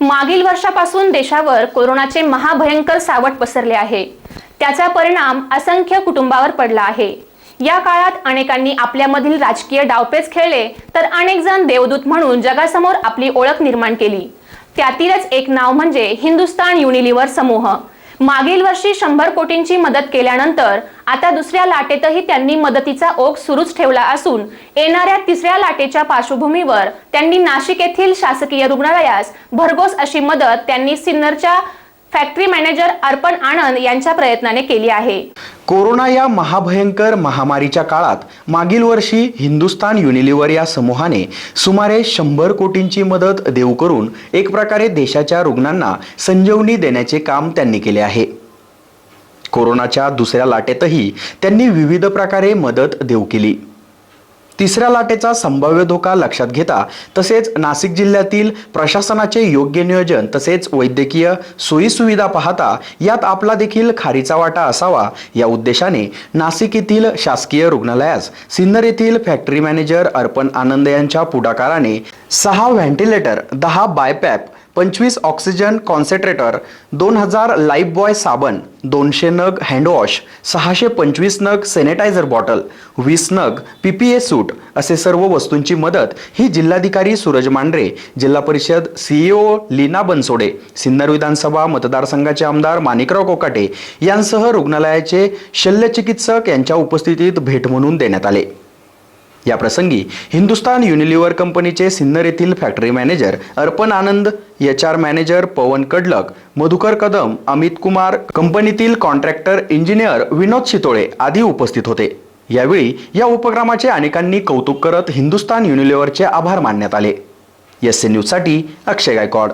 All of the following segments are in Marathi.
मागील वर्षापासून देशावर कोरोनाचे महाभयंकर सावट पसरले आहे. त्याचा परिणाम असंख्य कुटुंबावर पडला आहे. या काळात अनेकांनी आपल्यामधील राजकीय डावपेच खेळले तर अनेक जण देवदूत म्हणून जगासमोर आपली ओळख निर्माण केली. त्यातीलच एक नाव म्हणजे हिंदुस्तान युनिलिव्हर समूह. मागील वर्षी शंभर कोटींची मदत केल्यानंतर आता दुसऱ्या लाटेतही त्यांनी मदतीचा ओघ सुरूच ठेवला असून येणाऱ्या तिसऱ्या लाटेच्या पार्श्वभूमीवर त्यांनी नाशिक येथील शासकीय रुग्णालयास भरघोस अशी मदत त्यांनी सिन्नरच्या फॅक्टरी मॅनेजर अर्पण आनंद यांच्या प्रयत्नाने केली आहे. कोरोना या महाभयंकर महामारीच्या काळात मागील वर्षी हिंदुस्तान युनिलिव्हर या समूहाने सुमारे शंभर कोटींची मदत देऊ करून एक प्रकारे देशाच्या रुग्णांना संजीवनी देण्याचे काम त्यांनी केले आहे. कोरोनाच्या दुसऱ्या लाटेतही त्यांनी विविध प्रकारे मदत देऊ केली. तिसऱ्या लाटेचा संभाव्य धोका लक्षात घेता तसेच नाशिक जिल्ह्यातील प्रशासनाचे योग्य नियोजन तसेच वैद्यकीय सोयीसुविधा पाहता यात आपला देखील खारीचा वाटा असावा या उद्देशाने नाशिक येथील शासकीय रुग्णालयास सिन्नर येथील फॅक्टरी मॅनेजर अर्पण आनंद यांच्या पुढाकाराने सहा व्हेंटिलेटर दहा बायपॅप पंचवीस ऑक्सिजन कॉन्सन्ट्रेटर दोन हजार लाईफ बॉय साबण दोनशे नग हँडवॉश सहाशे पंचवीस नग सॅनिटायझर बॉटल वीस नग पी पी ए सूट असे सर्व वस्तूंची मदत ही जिल्हाधिकारी सूरज मांढरे जिल्हा परिषद सीईओ लीना बनसोडे सिन्नर विधानसभा मतदारसंघाचे आमदार माणिकराव कोकाटे यांसह रुग्णालयाचे शल्यचिकित्सक यांच्या उपस्थितीत भेट म्हणून देण्यात आले. या प्रसंगी हिंदुस्तान युनिलिव्हर कंपनीचे सिन्नर येथील factory manager Arpan Anand H R manager Pawan Kadlak Madhukar Kadam Amit Kumar कंपनीतील कॉन्ट्रॅक्टर इंजिनियर विनोद शितोळे आदी उपस्थित होते. यावेळी या उपक्रमाचे अनेकांनी कौतुक करत हिंदुस्तान युनिलिव्हरचे आभार मानण्यात आले. एस सी न्यूजसाठी अक्षय गायकवाड.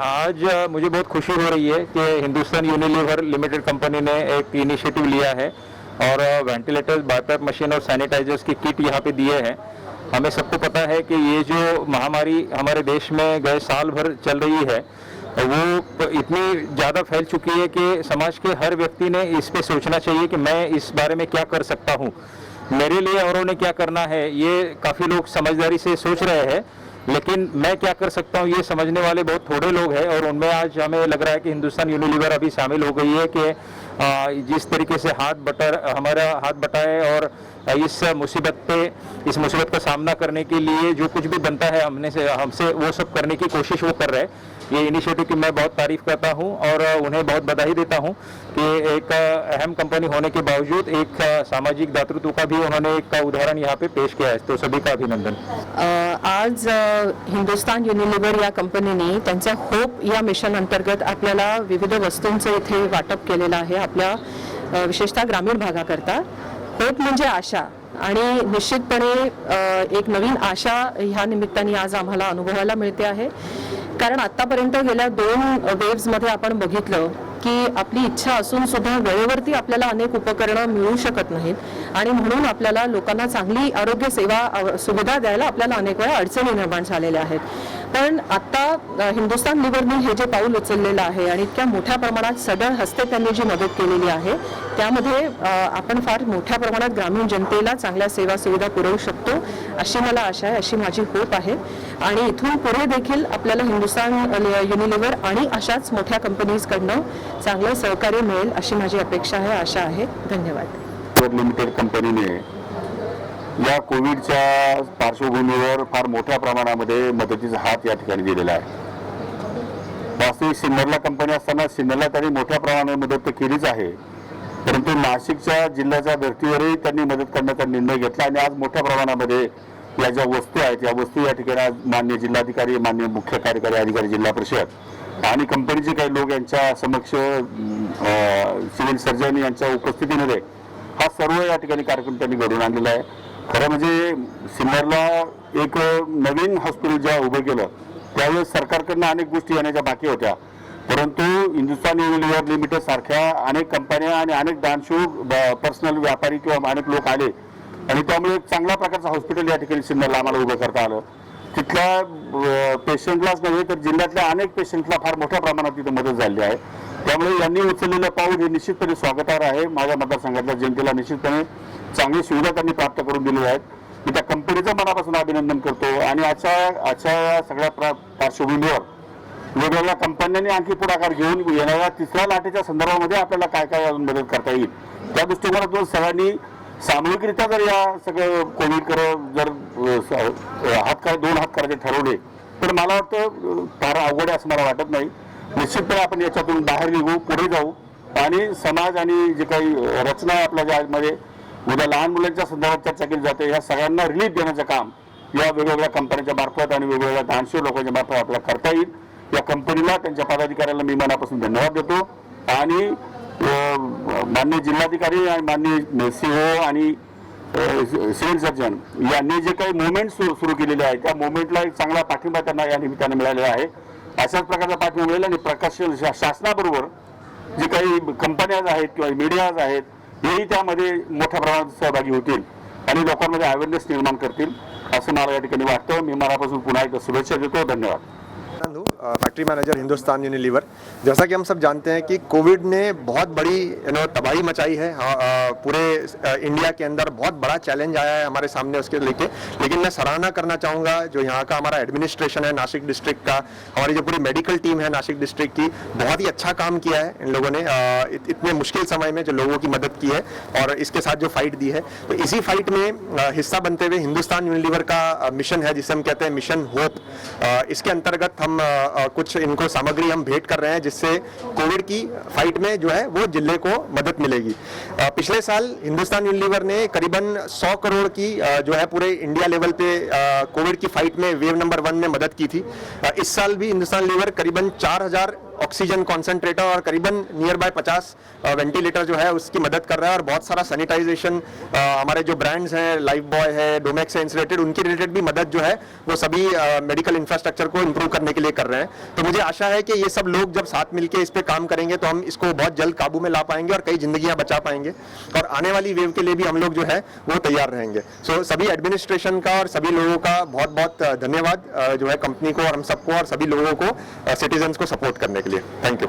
आज मुझे बहुत खुशी हो रही है कि हिंदुस्तान यूनिलीवर लिमिटेड कंपनी ने एक इनिशिएटिव लिया है. और वेंटिलेटर्स बायपैप मशीन और सैनिटाइजर्स की किट यहाँ पे दिए हैं। हमें सबको पता है कि ये जो महामारी हमारे देश में गए साल भर चल रही है, वो इतनी ज़्यादा फैल चुकी है कि समाज के हर व्यक्ति ने इस पे सोचना चाहिए कि मैं इस बारे में क्या कर सकता हूँ। मेरे लिए औरों ने क्या करना है, ये काफ़ी लोग समझदारी से सोच रहे हैं, लेकिन मैं क्या कर सकता हूँ, ये समझने वाले बहुत थोड़े लोग हैं और उनमें आज हमें लग रहा है कि हिंदुस्तान यूनिलीवर अभी शामिल हो गई है कि जिस तरीके से हाथ बटर हमारा हाथ बटाए और इस मुसीबत पे, इस मुसीबत का सामना करने के लिए जो कुछ भी बनता है हमने से, हमसे, वो सब करने की कोशिश वो कर रहे हैं। ये इनिशिएटिव की मैं बहुत तारीफ़ करता हूँ और उन्हें बहुत बधाई देता हूँ कि एक अहम कंपनी होने के बावजूद एक सामाजिक दातृत्व का भी उन्होंने एक उदाहरण यहाँ पे पेश किया है। तो सभी का अभिनंदन। आज हिंदुस्तान युनिलिव्हर या कंपनीने त्यांच्या होप या मिशन अंतर्गत आपल्याला विविध वस्तूंचं इथे वाटप केलेलं आहे, आपल्या विशेषतः ग्रामीण भागाकरता. होप म्हणजे आशा. आणि निश्चितपणे एक नवीन आशा ह्या निमित्ताने आज आम्हाला अनुभवायला मिळते आहे. कारण आतापर्यंत गेल्या दोन वेव्समध्ये आपण बघितलं की आपली इच्छा असून सुद्धा वेळेवरती आपल्याला अनेक उपकरणं मिळू शकत नाहीत. आणि म्हणून आपल्याला लोकांना चांगली आरोग्य सेवा सुविधा द्यायला आपल्याला अनेक वेळा अडचणी निर्माण झालेल्या आहेत. पण आता अ, हिंदुस्तान लिव्हरने हे जे पाऊल उचललेलं आहे आणि इतक्या मोठ्या प्रमाणात सढळ हस्ते त्यांनी जी मदत केलेली आहे त्यामध्ये आपण फार मोठ्या प्रमाणात ग्रामीण जनतेला चांगल्या सेवा सुविधा पुरवू शकतो अशी मला आशा आहे अशी माझी होप आहे. आणि इथून पुढे देखील आपल्याला हिंदुस्तान युनिलिव्हर आणि अशाच मोठ्या कंपनीजकडनं चांगलं सहकार्य मिळेल अशी माझी अपेक्षा आहे आशा आहे. धन्यवाद. लिमिटेड कंपनीने या कोविडच्या पार्श्वभूमीवर फार मोठ्या प्रमाणामध्ये मदतीचा हात या ठिकाणी दिलेला आहे. वास्तविक सिन्नरला कंपनी असताना सिन्नरला त्यांनी मोठ्या प्रमाणात मदत तर केलीच आहे. परंतु नाशिकच्या जिल्ह्याच्या धर्तीवरही त्यांनी मदत करण्याचा निर्णय घेतला आणि आज मोठ्या प्रमाणामध्ये या ज्या वस्तू आहेत या वस्तू या ठिकाणी आज मान्य जिल्हाधिकारी मान्य मुख्य कार्यकारी अधिकारी जिल्हा परिषद आणि कंपनीचे काही लोक यांच्या समक्ष सिव्हिल सर्जन यांच्या उपस्थितीमध्ये हा सर्व या ठिकाणी कार्यक्रम त्यांनी घडून आणलेला आहे. खरं म्हणजे सिन्नरला एक नवीन हॉस्पिटल जेव्हा उभं केलं त्यावेळेस सरकारकडनं अनेक गोष्टी येण्याच्या बाकी होत्या. परंतु हिंदुस्तान युनिलिव्हर लिमिटेड सारख्या अनेक कंपन्या आणि अनेक दानशूर पर्सनल व्यापारी किंवा अनेक लोक आले. आणि त्यामुळे एक चांगल्या प्रकारचं हॉस्पिटल या ठिकाणी सिन्नरला आम्हाला उभं करता आलं. तिथल्या पेशंटलाच नव्हे तर जिल्ह्यातल्या अनेक पेशंटला फार मोठ्या प्रमाणात तिथं मदत झाली आहे. त्यामुळे यांनी उचललेलं पाऊल हे निश्चितपणे स्वागतार आहे. माझ्या मतदारसंघातल्या जनतेला निश्चितपणे चांगली सुविधा त्यांनी प्राप्त करून दिली आहेत. मी त्या कंपनीचं मनापासून अभिनंदन करतो आणि अशा अशा या सगळ्या प्रा- पार्श्वभूमीवर वेगवेगळ्या कंपन्यांनी आणखी पुढाकार घेऊन येणाऱ्या तिसऱ्या लाटेच्या संदर्भामध्ये आपल्याला काय काय अजून मदत करता येईल? त्या दृष्टिकोनातून सगळ्यांनी सामूहिकरित्या जर या सगळं कोविडकडे जर हातकार हात दोन हात करायचे ठरवले तर मला वाटतं फार अवघड आहे असं मला वाटत नाही. निश्चितपणे आपण याच्यातून बाहेर निघू पुढे जाऊ आणि समाज आणि जे काही रचना आहे आपल्या ज्यामध्ये उद्या लहान मुलांच्या संदर्भात चर्चा केली जाते. या सगळ्यांना रिलीफ देण्याचं काम या वेगवेगळ्या कंपन्यांच्या मार्फत आणि वेगवेगळ्या दानशूर लोकांच्या मार्फत आपल्याला करता येईल. या कंपनीला त्यांच्या पदाधिकाऱ्याला मी मनापासून धन्यवाद देतो. आणि मान्य जिल्हाधिकारी आणि माननीय सीओ आणि सिव्हिल सर्जन यांनी जे काही मुवमेंट सुरू केलेले आहे त्या मुवमेंटला एक चांगला पाठिंबा त्यांना या निमित्तानं मिळालेला आहे. अशाच प्रकारचा पाठिंबा मिळेल आणि प्रकाशन शा- शासनाबरोबर जे काही कंपन्याज आहेत किंवा मीडियाज आहेत हेही त्यामध्ये मोठ्या प्रमाणात सहभागी होतील आणि लोकांमध्ये अवेअरनेस निर्माण करतील असं मला या ठिकाणी वाटतं. मी मनापासून पुन्हा एकदा शुभेच्छा देतो. धन्यवाद. फैक्ट्री मैनेजर हिंदुस्तान यूनिलीवर जैसा कि हम सब जानते हैं कि कोविड ने बहुत बड़ी यू नो तबाही मचाई है। हाँ, अ, पूरे इंडिया के अंदर बहुत बड़ा चैलेंज आया है हमारे सामने उसके लेके। लेकिन मैं सराहना करना चाहूँगा जो यहाँ का हमारा एडमिनिस्ट्रेशन है नासिक डिस्ट्रिक्ट का हमारी जो पूरी मेडिकल टीम है नासिक डिस्ट्रिक्ट की बहुत ही अच्छा काम किया है इन लोगों ने। इत, इतने मुश्किल समय में जो लोगों की मदद की है और इसके साथ जो फाइट दी है। तो इसी फाइट में हिस्सा बनते हुए हिंदुस्तान यूनिलीवर का मिशन है जिसे हम कहते हैं मिशन होप इसके अंतर्गत हम कुछ इनको सामग्री हम भेंट कर रहे हैं जिससे कोविड की फाइट में जो है वो ज़िले को मदद मिलेगी। पिछले साल हिंदुस्तान यूनिलीवर ने करीबन 100 करोड़ की जो है पूरे इंडिया लेवल पे कोविड की फाइट में वेव नंबर वन में मदद की थी। इस साल भी हिंदुस्तान लीवर करीबन 4000 ऑक्सीजन कॉन्सेंट्रेटर और करीबन नियर बाय 50 वेंटिलेटर जो है, उसकी मदद कर रहा है और बहुत सारा सैनिटाइजेशन हमारे जो ब्रांड्स हैं लाइफ बॉय है डोमेक्स है इंसुलेटेड उनकी रिलेटेड भी मदद जो है, वो सभी मेडिकल इंफ्रास्ट्रक्चर को इम्प्रूव करने के लिए कर रहे हैं। तो मुझे आशा है कि ये सब लोग जब साथ मिलकर इस पर काम करेंगे तो हम इसको बहुत जल्द काबू में ला पाएँगे और कई जिंदगियाँ बचा पाएँगे। और आने वाली वेव के लिए भी हम लोग जो है, वो तैयार रहेंगे। सो सभी एडमिनिस्ट्रेशन का और सभी लोगों का बहुत बहुत धन्यवाद जो है कंपनी को और हम सबको और सभी लोगों को सिटीजन्स को सपोर्ट करने के लिए थैंक यू